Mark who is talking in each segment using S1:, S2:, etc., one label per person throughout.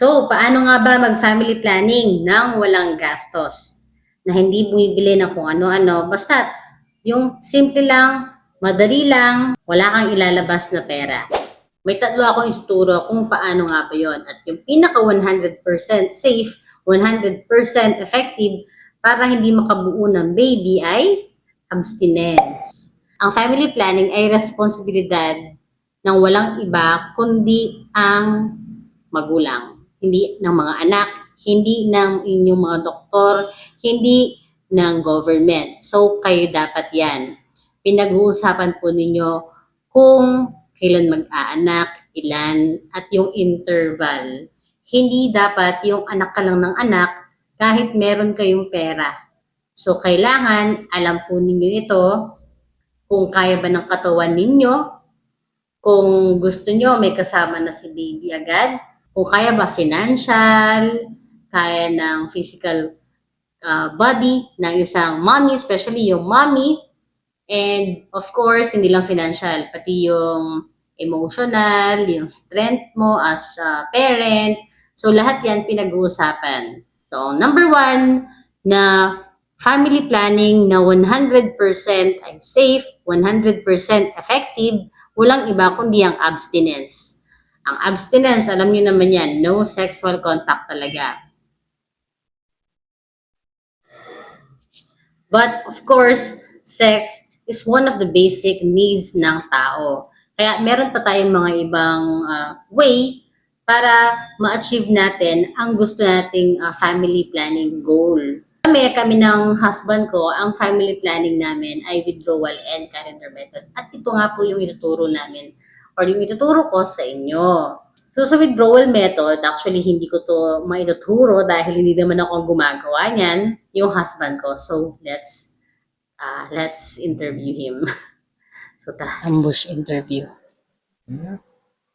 S1: So, paano nga ba mag-family planning nang walang gastos? Na hindi bumibili ng kung ano-ano. Basta, yung simple lang, madali lang, wala kang ilalabas na pera. May tatlo akong ituturo kung paano nga ba yon At yung pinaka 100% safe, 100% effective para hindi makabuo ng baby ay abstinence. Ang family planning ay responsibilidad ng walang iba kundi ang magulang. Hindi ng mga anak, hindi ng inyong mga doktor, hindi ng government. So, kayo dapat yan. Pinag-uusapan po ninyo kung kailan mag-aanak, ilan, at yung interval. Hindi dapat yung anak ka lang ng anak kahit meron kayong pera. So, kailangan alam po ninyo ito kung kaya ba ng katawan ninyo, kung gusto nyo may kasama na si baby agad, kung kaya ba financial, kaya ng physical uh, body ng isang mommy, especially yung mommy, and of course, hindi lang financial, pati yung emotional, yung strength mo as a parent. So, lahat yan pinag-uusapan. So, number one, na family planning na 100% ay safe, 100% effective, walang iba kundi ang abstinence. Ang abstinence, alam niyo naman yan, no sexual contact talaga. But of course, sex is one of the basic needs ng tao. Kaya meron pa tayong mga ibang uh, way para ma-achieve natin ang gusto nating uh, family planning goal. Kami, kami ng husband ko, ang family planning namin ay withdrawal and calendar method. At ito nga po yung ituturo namin or yung ituturo ko sa inyo. So sa withdrawal method, actually hindi ko to maituturo dahil hindi naman ako ang gumagawa niyan, yung husband ko. So let's uh, let's interview him. so ta ambush interview.
S2: Hmm?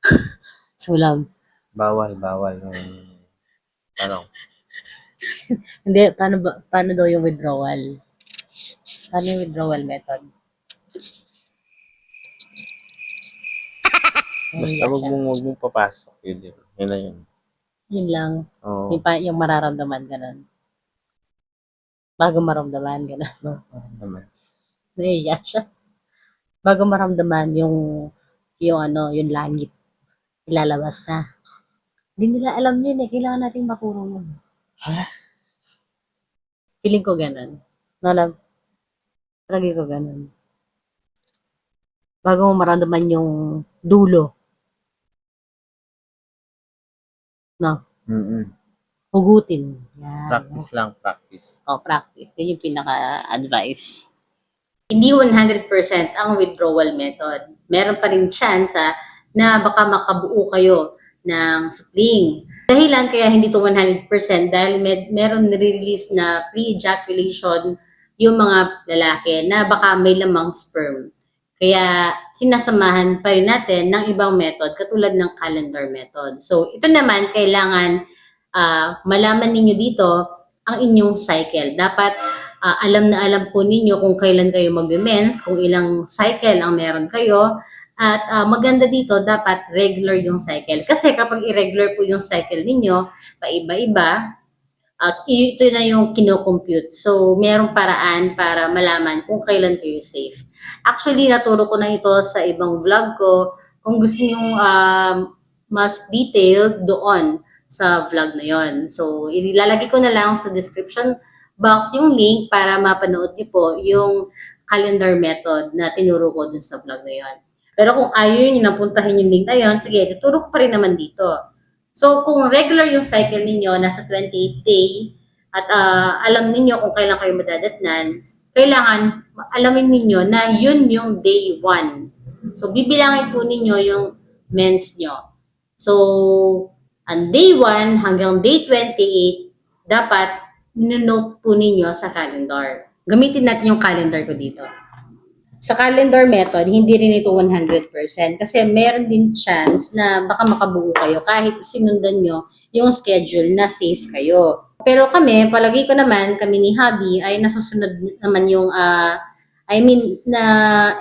S1: So lang.
S2: Bawal, bawal. Yung, ano,
S1: Hindi, paano, ba, paano daw yung withdrawal? Paano yung withdrawal method?
S2: Basta wag mong, wag mong papasok. Yun, yun. Yun na yun.
S1: Yun lang.
S2: Oo.
S1: Yung, pa, yung mararamdaman, ganun. Bago maramdaman, ganun.
S2: No, parang naman.
S1: Naiya siya. Bago maramdaman yung, yung ano, yung langit. Ilalabas na. Hindi nila alam yun eh. Kailangan nating makuro yun.
S2: Ha?
S1: Feeling ko ganun. No, love? Palagi ko ganun. Bago mo maramdaman yung dulo. No?
S2: Mm-mm.
S1: Hugutin. Yan.
S2: Practice lang, practice.
S1: O, practice. Yun yung pinaka-advice. Hindi 100% ang withdrawal method. Meron pa rin chance ah, na baka makabuo kayo ng supling. Dahilan kaya hindi to 100% dahil med- meron nire-release na pre-ejaculation yung mga lalaki na baka may lamang sperm. Kaya sinasamahan pa rin natin ng ibang method katulad ng calendar method. So ito naman kailangan ah, malaman ninyo dito ang inyong cycle. Dapat ah, alam na alam po ninyo kung kailan kayo mag-mens, kung ilang cycle ang meron kayo. At ah, maganda dito, dapat regular yung cycle. Kasi kapag irregular po yung cycle ninyo, paiba-iba, at ito na yung kinocompute. So, merong paraan para malaman kung kailan kayo safe. Actually, naturo ko na ito sa ibang vlog ko. Kung gusto nyo um, mas detailed doon sa vlog na yon. So, ilalagay ko na lang sa description box yung link para mapanood niyo po yung calendar method na tinuro ko dun sa vlog na yon. Pero kung ayaw nyo napuntahin yung link na yon, sige, tuturo ko pa rin naman dito. So, kung regular yung cycle ninyo, nasa 28 day, at ah, alam ninyo kung kailan kayo madadatnan, kailangan alamin ninyo na yun yung day 1. So, bibilangin po ninyo yung mens nyo. So, ang day 1 hanggang day 28, dapat ninonote po ninyo sa calendar. Gamitin natin yung calendar ko dito. Sa calendar method, hindi rin ito 100% kasi meron din chance na baka makabuo kayo kahit sinundan nyo yung schedule na safe kayo. Pero kami, palagi ko naman, kami ni Habi, ay nasusunod naman yung, ah, I mean, na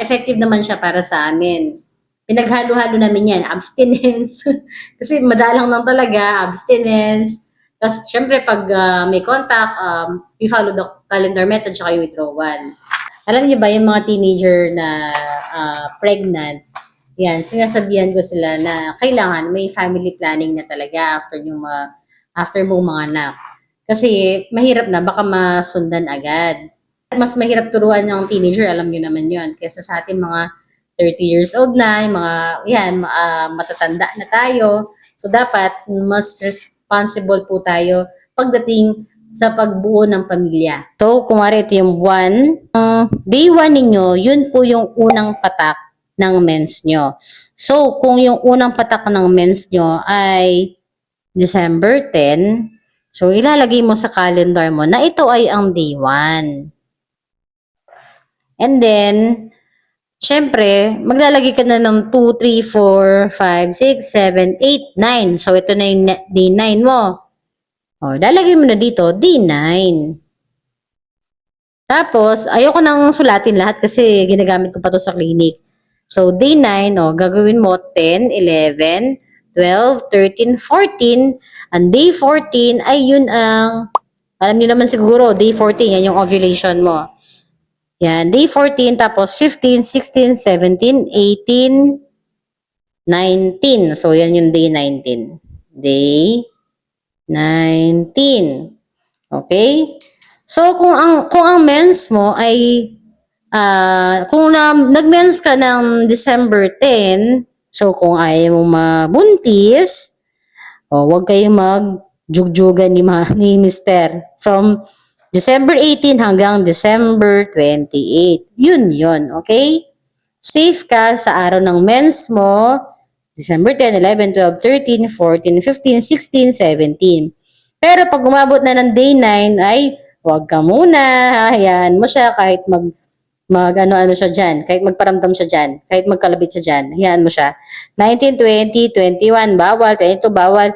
S1: effective naman siya para sa amin. Pinaghalo-halo namin yan. Abstinence. Kasi madalang lang talaga. Abstinence. Tapos, syempre, pag ah, may contact, um, we follow the calendar method tsaka yung withdrawal. Alam niyo ba, yung mga teenager na ah, pregnant, yan, sinasabihan ko sila na kailangan may family planning na talaga after yung ma, after mo mga anak. Kasi mahirap na, baka masundan agad. Mas mahirap turuan ng teenager, alam niyo naman yon Kesa sa atin mga 30 years old na, yung mga, yan, ah, matatanda na tayo. So, dapat mas responsible po tayo pagdating sa pagbuo ng pamilya. So, kung wari ito yung buwan, ang day 1 ninyo, yun po yung unang patak ng mens nyo. So, kung yung unang patak ng mens nyo ay December 10, so ilalagay mo sa calendar mo na ito ay ang day 1. And then, syempre, maglalagay ka na ng 2, 3, 4, 5, 6, 7, 8, 9. So, ito na yung day 9 mo. O, lalagay mo na dito, day 9. Tapos, ayoko nang sulatin lahat kasi ginagamit ko pa to sa clinic. So, day 9, o, gagawin mo 10, 11, 12, 13, 14. And day 14 ay yun ang, alam niyo naman siguro, day 14, yan yung ovulation mo. Yan, day 14, tapos 15, 16, 17, 18, 19. So, yan yung day 19. Day 19. Okay? So, kung ang, kung ang mens mo ay, ah kung na, nag-mens ka ng December 10, so kung ayaw mo mabuntis, o wag kayong mag-jugjugan ni, ma, ni Mister. From December 18 hanggang December 28. Yun yun, okay? Safe ka sa araw ng mens mo, December 10, 11, 12, 13, 14, 15, 16, 17. Pero pag umabot na ng day 9 ay wag ka muna, hayaan mo siya kahit mag mag ano-ano siya dyan, kahit magparamdam siya dyan, kahit magkalabit siya dyan, hayaan mo siya. 19, 20, 21, bawal, 22, bawal,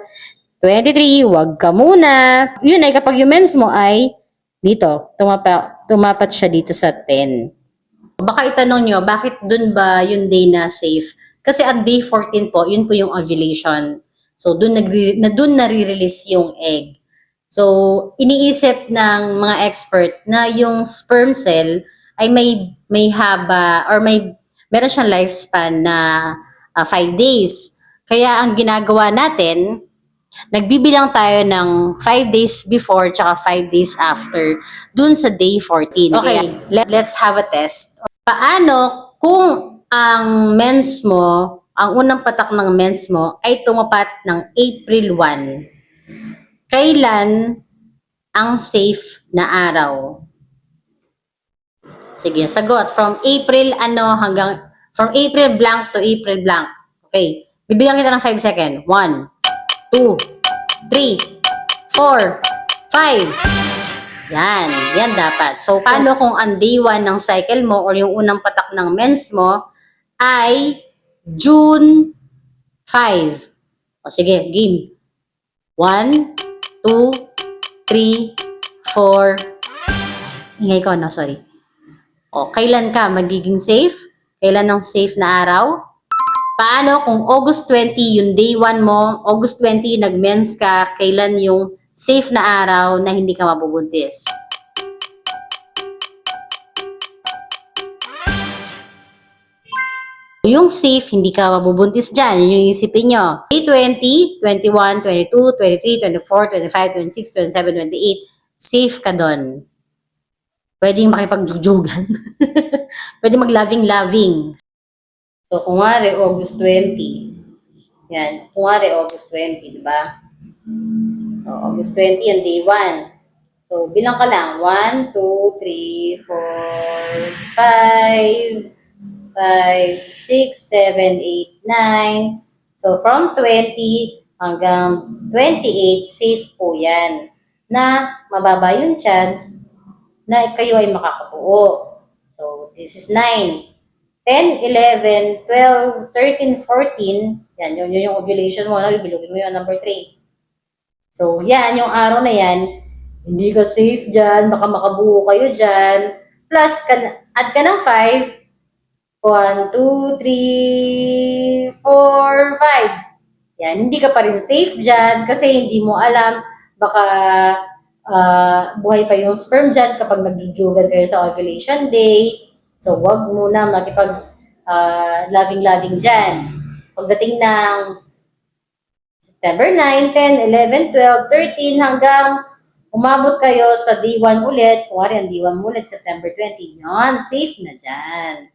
S1: 23, wag ka muna. Yun ay kapag yung mens mo ay dito, tumapa, tumapat siya dito sa 10. Baka itanong nyo, bakit dun ba yung day na safe? Kasi ang day 14 po, yun po yung ovulation. So, dun, nagre- na, dun nare-release yung egg. So, iniisip ng mga expert na yung sperm cell ay may may haba or may meron siyang lifespan na 5 days. Kaya ang ginagawa natin, nagbibilang tayo ng 5 days before tsaka 5 days after dun sa day 14. Okay, let- let's have a test. Paano kung ang mens mo, ang unang patak ng mens mo ay tumapat ng April 1? Kailan ang safe na araw? Sige, sagot. From April ano hanggang, from April blank to April blank. Okay. Bibigyan kita ng 5 second. 1, 2, 3, 4, 5. Yan. Yan dapat. So, paano kung ang day 1 ng cycle mo or yung unang patak ng mens mo ay June 5. O sige, game. 1, 2, 3, 4. Ingay ko, no? Sorry. O, kailan ka magiging safe? Kailan ang safe na araw? Paano kung August 20 yung day 1 mo, August 20 nag-mens ka, kailan yung safe na araw na hindi ka mabubuntis? Yung safe, hindi ka mabubuntis dyan. Yun yung isipin nyo. Day 20, 21, 22, 23, 24, 25, 26, 27, 28, safe ka doon. Pwedeng makipagjugjugan. Pwede mag-loving-loving. So, kung wari, August 20. Yan. Kung wari, August 20, di ba? O, August 20, yan, day 1. So, bilang ka lang. 1, 2, 3, 4, 5, 5, 6, 7, 8, 9. So, from 20 hanggang 28, safe po yan. Na mababa yung chance na kayo ay makakabuo. So, this is 9. 10, 11, 12, 13, 14. Yan, yun, yun yung ovulation mo. No? Bilugin mo yun, number 3. So, yan, yung araw na yan, hindi ka safe dyan, baka makabuo kayo dyan. Plus, ka, add ka ng 5, One, two, three, four, five. Yan, hindi ka pa rin safe dyan kasi hindi mo alam, baka ah, buhay pa yung sperm dyan kapag nagjujugan kayo sa ovulation day. So, wag muna makipag ah, loving-loving dyan. Pagdating ng September 9, 10, 11, 12, 13, hanggang umabot kayo sa day 1 ulit, kuwari ang day 1 ulit, September 20, yon safe na dyan.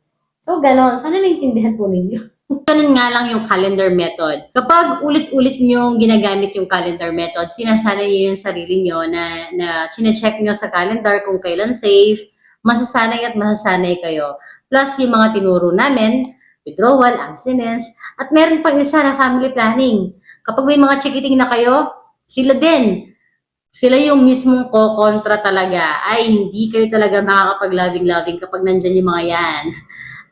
S1: So, ganon. Sana naintindihan po ninyo. Ganun nga lang yung calendar method. Kapag ulit-ulit nyo ginagamit yung calendar method, sinasanay nyo yung sarili nyo na, na chinecheck nyo sa calendar kung kailan safe, masasanay at masasanay kayo. Plus, yung mga tinuro namin, withdrawal, abstinence, at meron pang isa na family planning. Kapag may mga chikiting na kayo, sila din. Sila yung mismong ko-kontra talaga. Ay, hindi kayo talaga makakapag-loving-loving kapag nandyan yung mga yan.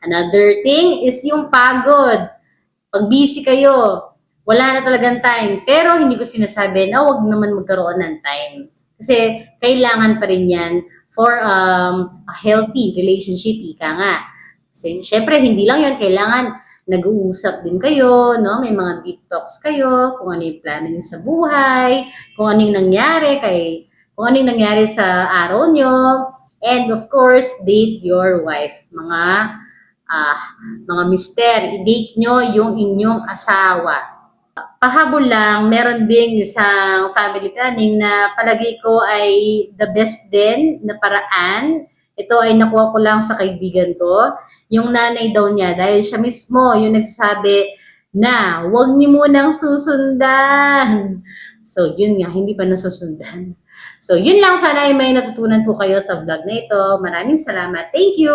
S1: Another thing is yung pagod. Pag busy kayo, wala na talagang time. Pero hindi ko sinasabi na wag naman magkaroon ng time. Kasi kailangan pa rin yan for um, a healthy relationship, ika nga. Kasi syempre, hindi lang yun. Kailangan nag-uusap din kayo, no? May mga deep talks kayo, kung ano yung plano nyo sa buhay, kung ano yung nangyari kay, kung ano yung nangyari sa araw nyo, and of course, date your wife. Mga ah, mga mister, i-date nyo yung inyong asawa. Pahabol lang, meron ding isang family planning na palagi ko ay the best din na paraan. Ito ay nakuha ko lang sa kaibigan ko. Yung nanay daw niya, dahil siya mismo yung nagsasabi na huwag niyo munang susundan. So, yun nga, hindi pa nasusundan. So, yun lang. Sana ay may natutunan po kayo sa vlog na ito. Maraming salamat. Thank you!